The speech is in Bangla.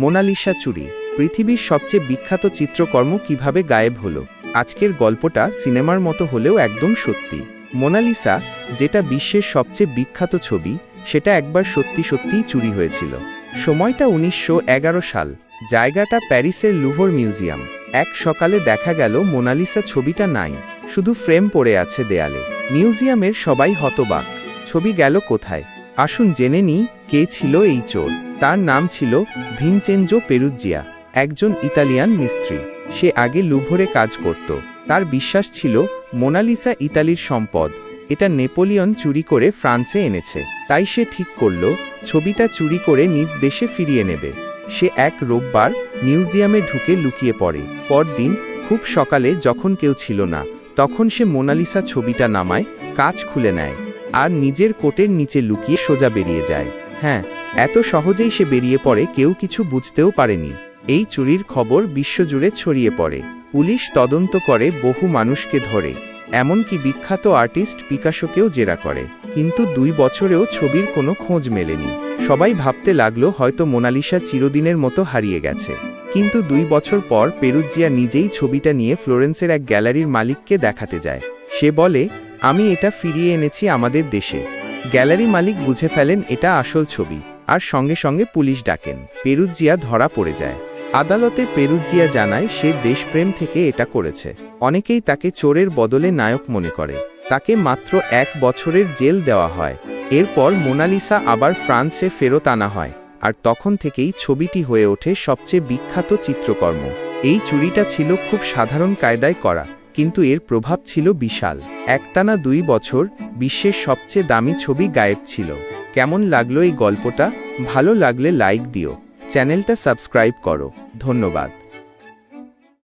মোনালিসা চুরি, পৃথিবীর সবচেয়ে বিখ্যাত চিত্রকর্ম কীভাবে গায়েব হলো? আজকের গল্পটা সিনেমার মতো হলেও একদম সত্যি। মোনালিসা, যেটা বিশ্বের সবচেয়ে বিখ্যাত ছবি, সেটা একবার সত্যি সত্যিই চুরি হয়েছিল। সময়টা উনিশশো এগারো সাল। জায়গাটা প্যারিসের লুভর মিউজিয়াম। এক সকালে দেখা গেল মোনালিসা ছবিটা নাই, শুধু ফ্রেম পড়ে আছে দেয়ালে। মিউজিয়ামের সবাই হতবাক। ছবি গেল কোথায়? আসুন জেনে নিই কে ছিল এই চোর। তার নাম ছিল ভিনচেঞ্জো পেরুজ্জিয়া, একজন ইতালিয়ান মিস্ত্রি। সে আগে লুভরে কাজ করত। তার বিশ্বাস ছিল মোনালিসা ইতালির সম্পদ। এটা নেপোলিয়ন চুরি করে ফ্রান্সে এনেছে। তাই সে ঠিক করল, ছবিটা চুরি করে নিজ দেশে ফিরিয়ে নেবে। সে এক রোববার মিউজিয়ামে ঢুকে লুকিয়ে পড়ে। পরদিন, খুব সকালে যখন কেউ ছিল না, তখন সে মোনালিসা ছবিটা নামায়, কাজ খুলে নেয়। আর নিজের কোটের নিচে লুকিয়ে সোজা বেরিয়ে যায়। হ্যাঁ এত সহজেই সে বেরিয়ে পড়ে, কেউ কিছু বুঝতেও পারেনি। এই চুরির খবর বিশ্বজুড়ে ছড়িয়ে পড়ে। পুলিশ তদন্ত করে বহু মানুষকে ধরে। এমনকি বিখ্যাত আর্টিস্ট পিকাসোকেও জেরা করে। কিন্তু দুই বছরেও ছবির কোনো খোঁজ মেলেনি। সবাই ভাবতে লাগল, হয়তো মোনালিসা চিরদিনের মতো হারিয়ে গেছে। কিন্তু দুই বছর পর পেরুজ্জিয়া নিজেই ছবিটা নিয়ে ফ্লোরেন্সের এক গ্যালারির মালিককে দেখাতে যায়। সে বলে আমি এটা ফিরিয়ে এনেছি আমাদের দেশে। গ্যালারি মালিক বুঝে ফেলেন এটা আসল ছবি, আর সঙ্গে সঙ্গে পুলিশ ডাকেন, পেরুজ্জিয়া ধরা পড়ে যায়। আদালতে পেরুজ্জিয়া জানায় সে দেশপ্রেম থেকে এটা করেছে। অনেকেই তাকে চোরের বদলে নায়ক মনে করে। তাকে মাত্র এক বছরের জেল দেওয়া হয়। এরপর মোনালিসা আবার ফ্রান্সে ফেরত আনা হয়, আর তখন থেকেই ছবিটি হয়ে ওঠে সবচেয়ে বিখ্যাত চিত্রকর্ম। এই চুরিটা ছিল খুব সাধারণ কায়দায় করা। কিন্তু এর প্রভাব ছিল বিশাল। একটানা দুই বছর বিশ্বের সবচেয়ে দামি ছবি গায়েব ছিল। কেমন লাগল এই গল্পটা? ভালো লাগলে লাইক দিও। চ্যানেলটা সাবস্ক্রাইব করো। ধন্যবাদ।